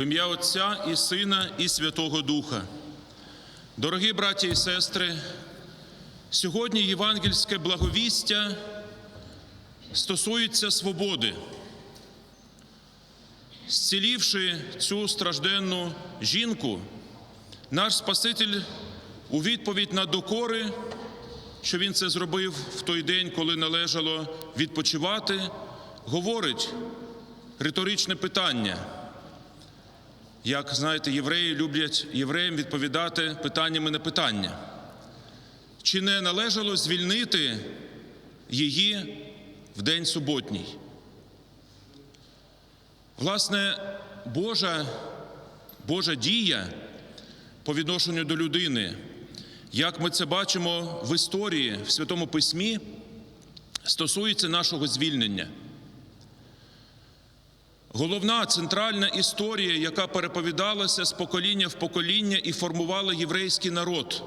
В ім'я Отця і Сина, і Святого Духа. Дорогі браті і сестри, сьогодні євангельське благовістя стосується свободи. Зцілівши цю стражденну жінку, наш Спаситель у відповідь на докори, що він це зробив в той день, коли належало відпочивати, говорить риторичне питання. Як знаєте, євреї люблять євреям відповідати питаннями на питання. Чи не належало звільнити її в день суботній? Власне, Божа, Божа дія по відношенню до людини, як ми це бачимо в історії в Святому Письмі, стосується нашого звільнення. Головна центральна історія, яка переповідалася з покоління в покоління і формувала єврейський народ,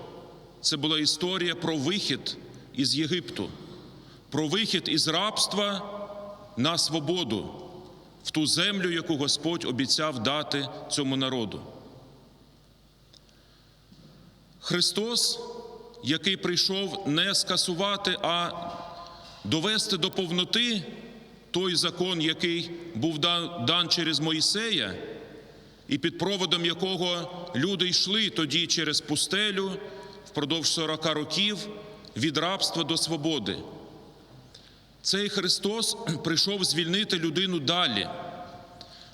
це була історія про вихід із Єгипту, про вихід із рабства на свободу в ту землю, яку Господь обіцяв дати цьому народу. Христос, який прийшов не скасувати, а довести до повноти той закон, який був дан, через Моїсея, і під проводом якого люди йшли тоді через пустелю впродовж 40 років від рабства до свободи. Цей Христос прийшов звільнити людину далі,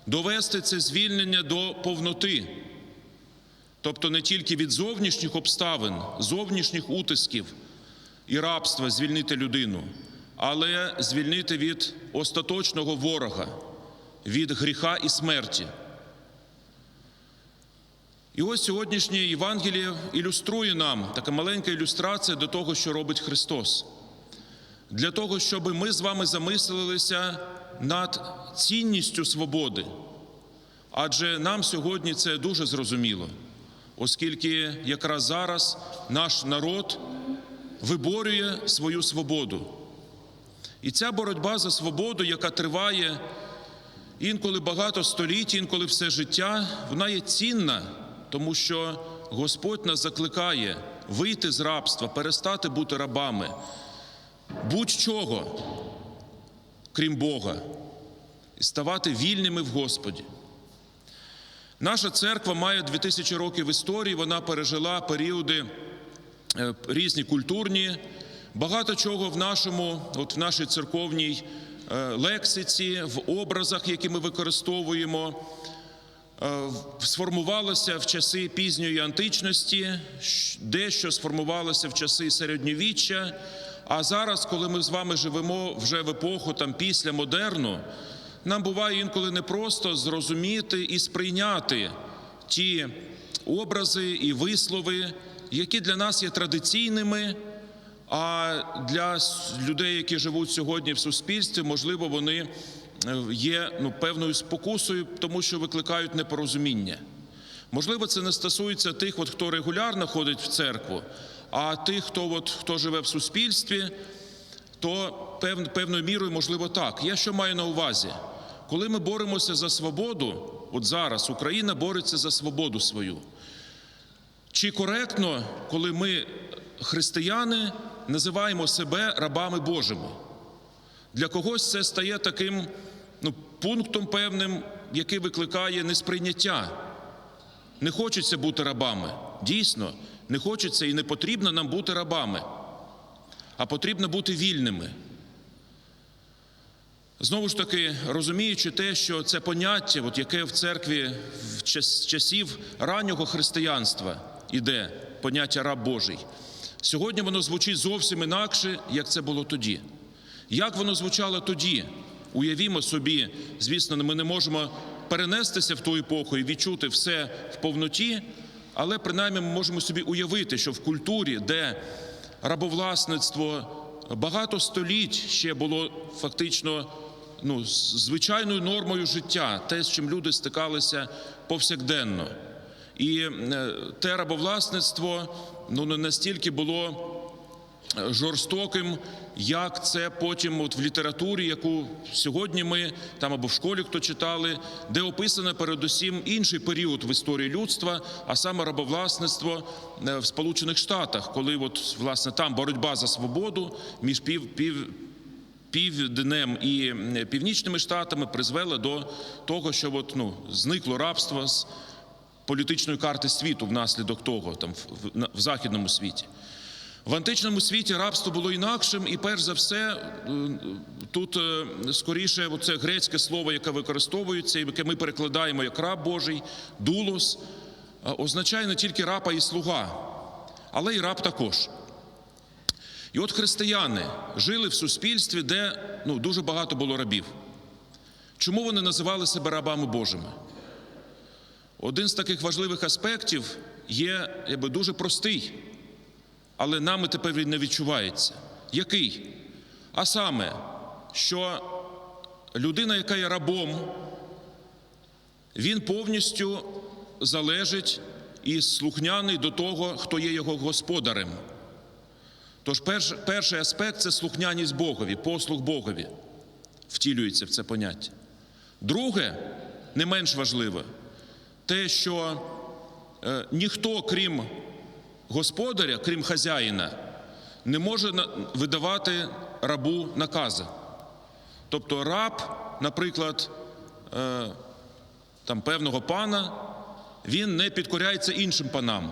довести це звільнення до повноти, тобто не тільки від зовнішніх обставин, зовнішніх утисків і рабства звільнити людину, але звільнити від остаточного ворога, від гріха і смерті. І ось сьогоднішнє Євангеліє ілюструє нам така маленька ілюстрація до того, що робить Христос. Для того, щоб ми з вами замислилися над цінністю свободи. Адже нам сьогодні це дуже зрозуміло, оскільки якраз зараз наш народ виборює свою свободу. І ця боротьба за свободу, яка триває інколи багато століть, інколи все життя, вона є цінна, тому що Господь нас закликає вийти з рабства, перестати бути рабами, будь-чого, крім Бога, і ставати вільними в Господі. Наша церква має 2000 років історії, вона пережила періоди е, різні культурні. Багато чого в нашому, от в нашій церковній е, лексиці, в образах, які ми використовуємо, е, сформувалося в часи пізньої античності, дещо сформувалося в часи середньовіччя. А зараз, коли ми з вами живемо вже в епоху там після модерну, нам буває інколи непросто зрозуміти і сприйняти ті образи і вислови, які для нас є традиційними. А для людей, які живуть сьогодні в суспільстві, можливо, вони є ну, певною спокусою, тому що викликають непорозуміння. Можливо, це не стосується тих, от, хто регулярно ходить в церкву, а тих, хто, от, хто живе в суспільстві, то пев, певною мірою, можливо, так. Я що маю на увазі? Коли ми боремося за свободу, от зараз Україна бореться за свободу свою. Чи коректно, коли ми, християни, називаємо себе рабами Божими? Для когось це стає таким ну, пунктом певним, який викликає несприйняття. Не хочеться бути рабами. Дійсно, не хочеться і не потрібно нам бути рабами, а потрібно бути вільними. Знову ж таки, розуміючи те, що це поняття, от яке в церкві в час, часів раннього християнства іде, поняття раб Божий, сьогодні воно звучить зовсім інакше, як це було тоді. Як воно звучало тоді? Уявімо собі, звісно, ми не можемо перенестися в ту епоху і відчути все в повноті, але принаймні ми можемо собі уявити, що в культурі, де рабовласництво багато століть ще було фактично ну, звичайною нормою життя, те, з чим люди стикалися повсякденно. І е, те рабовласництво ну, не настільки було жорстоким, як це потім от в літературі, яку сьогодні ми там або в школі хто читали, де описано передусім інший період в історії людства, а саме рабовласництво е, в Сполучених Штатах, коли от власне там боротьба за свободу між пів, пів півднем і е, північними штатами призвела до того, що от, ну, зникло рабство з політичної карти світу внаслідок того, там в, західному світі. В античному світі рабство було інакшим, і перш за все е, тут е, скоріше це грецьке слово, яке використовується, і яке ми перекладаємо як раб Божий, дулос, е, означає не тільки раба і слуга, але й раб також. І от християни жили в суспільстві, де ну, дуже багато було рабів. Чому вони називали себе рабами Божими? Один з таких важливих аспектів є якби, дуже простий, але нами тепер він не відчувається. Який? А саме, що людина, яка є рабом, він повністю залежить і слухняний до того, хто є його господарем. Тож перш, перший аспект це слухняність Богові, послух Богові втілюється в це поняття. Друге, не менш важливе, те, що е, ніхто, крім господаря, крім хазяїна, не може видавати рабу накази. Тобто раб, наприклад, е, там, певного пана, він не підкоряється іншим панам.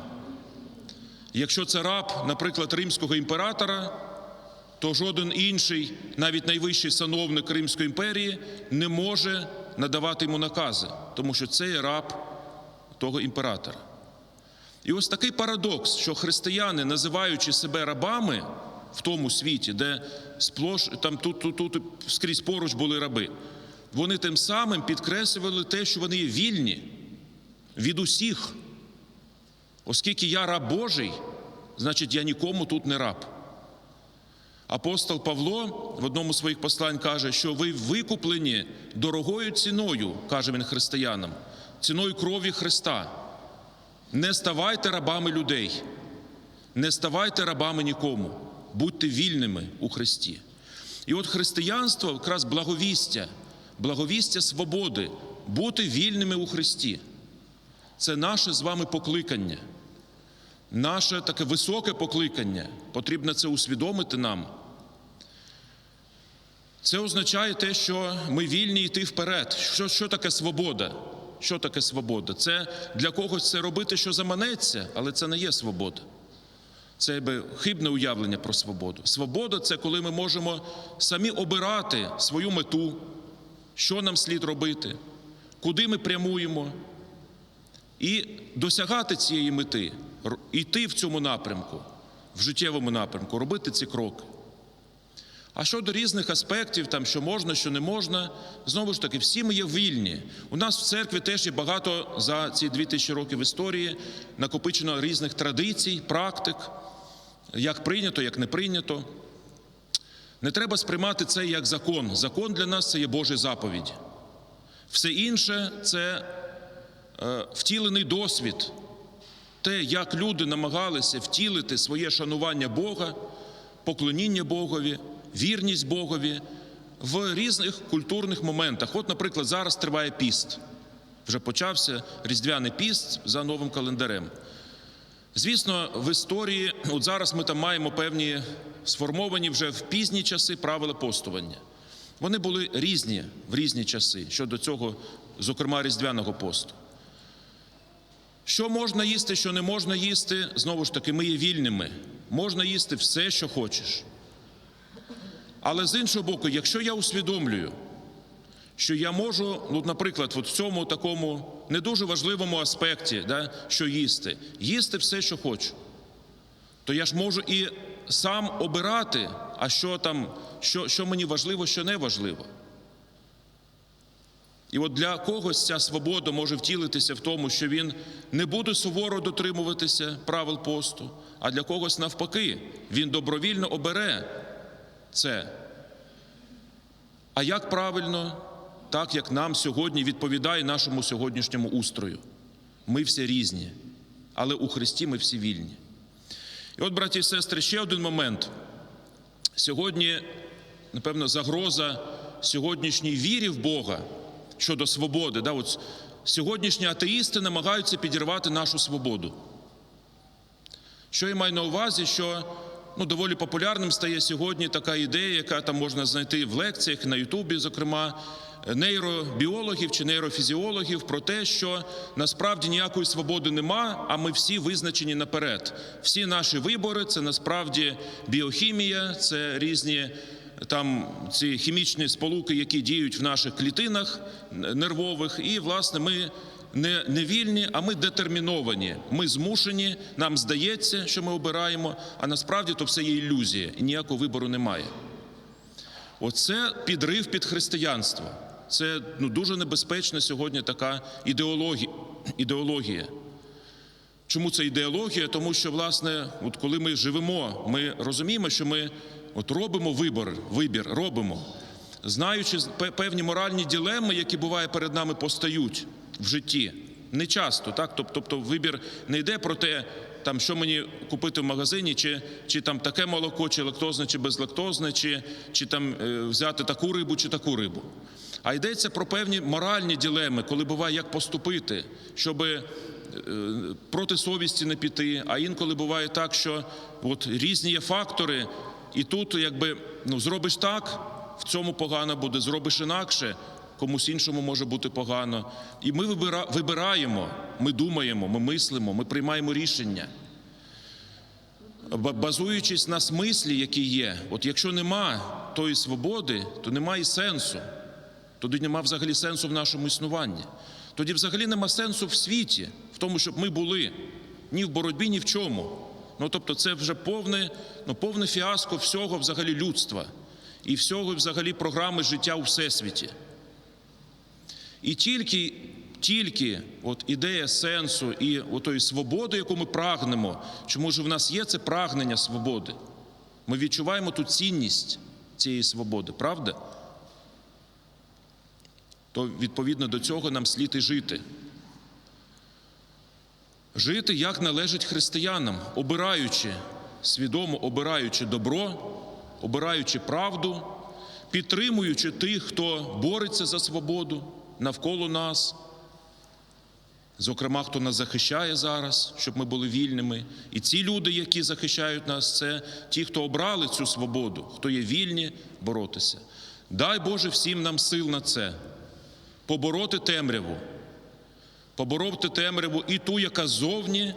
Якщо це раб, наприклад, римського імператора, то жоден інший, навіть найвищий сановник Римської імперії, не може надавати йому накази, тому що це є раб того імператора. І ось такий парадокс, що християни, називаючи себе рабами в тому світі, де сплош там тут, тут, тут скрізь поруч були раби, вони тим самим підкреслювали те, що вони є вільні від усіх. Оскільки я раб Божий, значить я нікому тут не раб. Апостол Павло в одному з своїх послань каже, що ви викуплені дорогою ціною, каже він християнам, ціною крові Христа. Не ставайте рабами людей, не ставайте рабами нікому, будьте вільними у Христі. І от християнство якраз благовістя, благовістя свободи, бути вільними у Христі. Це наше з вами покликання, наше таке високе покликання. Потрібно це усвідомити нам. Це означає те, що ми вільні йти вперед. Що, що таке свобода? Що таке свобода? Це для когось це робити, що заманеться, але це не є свобода. Це якби хибне уявлення про свободу. Свобода це коли ми можемо самі обирати свою мету, що нам слід робити, куди ми прямуємо, і досягати цієї мети, йти в цьому напрямку, в життєвому напрямку, робити ці кроки. А щодо різних аспектів, там що можна, що не можна, знову ж таки, всі ми є вільні. У нас в церкві теж є багато за ці дві тисячі років історії накопичено різних традицій, практик, як прийнято, як не прийнято. Не треба сприймати це як закон. Закон для нас це є Божі заповіді. Все інше це е, втілений досвід, те, як люди намагалися втілити своє шанування Бога, поклоніння Богові, вірність Богові в різних культурних моментах. От, наприклад, зараз триває піст. Вже почався різдвяний піст за новим календарем. Звісно, в історії, от зараз ми там маємо певні сформовані вже в пізні часи правила постування. Вони були різні в різні часи щодо цього, зокрема, різдвяного посту. Що можна їсти, що не можна їсти, знову ж таки, ми є вільними. Можна їсти все, що хочеш. Але з іншого боку, якщо я усвідомлюю, що я можу, ну, наприклад, от в цьому такому не дуже важливому аспекті, да, що їсти, їсти все, що хочу, то я ж можу і сам обирати, а що там, що, що мені важливо, що не важливо. І от для когось ця свобода може втілитися в тому, що він не буде суворо дотримуватися правил посту, а для когось навпаки, він добровільно обере це. А як правильно, так як нам сьогодні відповідає нашому сьогоднішньому устрою. Ми всі різні, але у Христі ми всі вільні. І от, браті і сестри, ще один момент. Сьогодні, напевно, загроза сьогоднішній вірі в Бога щодо свободи. Да, от сьогоднішні атеїсти намагаються підірвати нашу свободу. Що я маю на увазі, що ну, доволі популярним стає сьогодні така ідея, яка там можна знайти в лекціях на Ютубі, зокрема, нейробіологів чи нейрофізіологів, про те, що насправді ніякої свободи нема, а ми всі визначені наперед. Всі наші вибори це насправді біохімія, це різні там ці хімічні сполуки, які діють в наших клітинах нервових, і власне ми не, не вільні, а ми детерміновані. Ми змушені, нам здається, що ми обираємо, а насправді то все є ілюзія, і ніякого вибору немає. Оце підрив під християнство. Це ну, дуже небезпечна сьогодні така ідеологія. Чому це ідеологія? Тому що, власне, от коли ми живемо, ми розуміємо, що ми от робимо вибір, вибір робимо, знаючи певні моральні ділеми, які буває перед нами постають в житті. Не часто, так? Тобто вибір не йде про те, там, що мені купити в магазині, чи, чи там таке молоко, чи лактозне, чи безлактозне, чи, чи там е, взяти таку рибу, чи таку рибу. А йдеться про певні моральні ділеми, коли буває, як поступити, щоби е, проти совісті не піти. А інколи буває так, що от різні є фактори, і тут, якби ну, зробиш так, в цьому погано буде, зробиш інакше, комусь іншому може бути погано. І ми вибира- вибираємо, ми думаємо, ми мислимо, ми приймаємо рішення. Базуючись на смислі, які є, от якщо нема тої свободи, то немає сенсу. Тоді нема взагалі сенсу в нашому існуванні. Тоді взагалі нема сенсу в світі, в тому, щоб ми були ні в боротьбі, ні в чому. Ну тобто, це вже повне, ну, повне фіаско всього взагалі людства і всього взагалі програми життя у всесвіті. І тільки, тільки от ідея сенсу і отої свободи, яку ми прагнемо, чому ж в нас є це прагнення свободи? Ми відчуваємо ту цінність цієї свободи, правда? То відповідно до цього нам слід і жити. Жити як належить християнам, обираючи, свідомо обираючи добро, обираючи правду, підтримуючи тих, хто бореться за свободу навколо нас, зокрема, хто нас захищає зараз, щоб ми були вільними. І ці люди, які захищають нас, це ті, хто обрали цю свободу, хто є вільні боротися. Дай Боже всім нам сил на це, побороти темряву, побороти темряву і ту, яка ззовні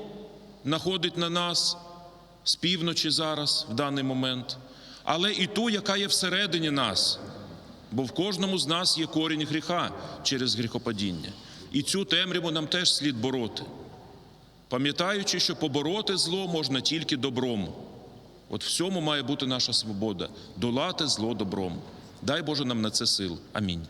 находить на нас з півночі зараз, в даний момент, але і ту, яка є всередині нас, бо в кожному з нас є корінь гріха через гріхопадіння. І цю темряву нам теж слід бороти, пам'ятаючи, що побороти зло можна тільки добром. От в цьому має бути наша свобода долати зло добром. Дай Боже нам на це сил. Амінь.